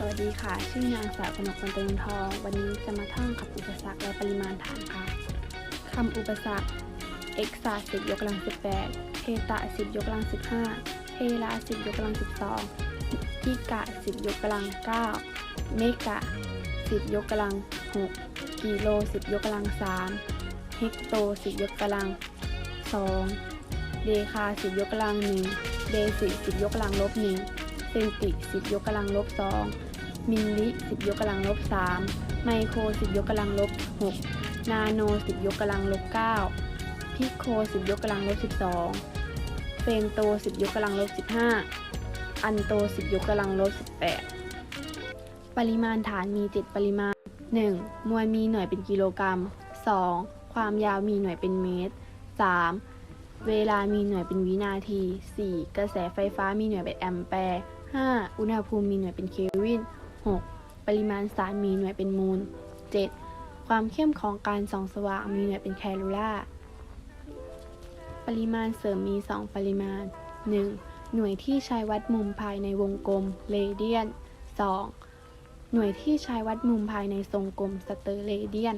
สวัสดีค่ะ ชื่อนางสาวกนกวันเติมทอง วันนี้จะมาท่องคำอุปสรรคและปริมาณฐานค่ะคำอุปสรรค x ศาสตร์10ยกกำลัง18เพตะ10ยกกำลัง15เพลา10ยกกำลัง12กิกะ10ยกกำลัง9เมกะ10ยกกำลัง6กิโล10ยกกำลัง3เฮกโต10ยกกำลัง2เดคา10ยกกำลัง1เดซิ10ยกกำลังลบ1เซนติ10ยกกำลังลบ2 มิลลิ 10 ยกกำลังลบ 3 ไมโคร 10 ยกกำลังลบ 6 นาโน 10 ยกกำลังลบ 9 พิโค 10 ยกกำลังลบ 12 เฟมโต 10 ยกกำลังลบ 15 อันโต 10 ยกกำลังลบ 18 ปริมาณฐานมี 7 ปริมาณ 1. มวลมีหน่วยเป็นกิโลกรัม 2. ความยาวมีหน่วยเป็นเมตร 3. เวลามีหน่วยเป็นวินาที 4. กระแสไฟฟ้ามีหน่วยเป็นแอมแปร์ 5. อุณหภูมิมีหน่วยเป็นเคลวิน 6. ปริมาณสารมีหน่วยเป็นมูล 7. ความเข้มของการส่องสว่างมีหน่วยเป็นแคลูล่า ปริมาณเสริมมี 2 ปริมาณ 1. หน่วยที่ใช้วัดมุมภายในวงกลมเรเดียน 2. หน่วยที่ใช้วัดมุมภายในทรงกลมสเตอร์เรเดียน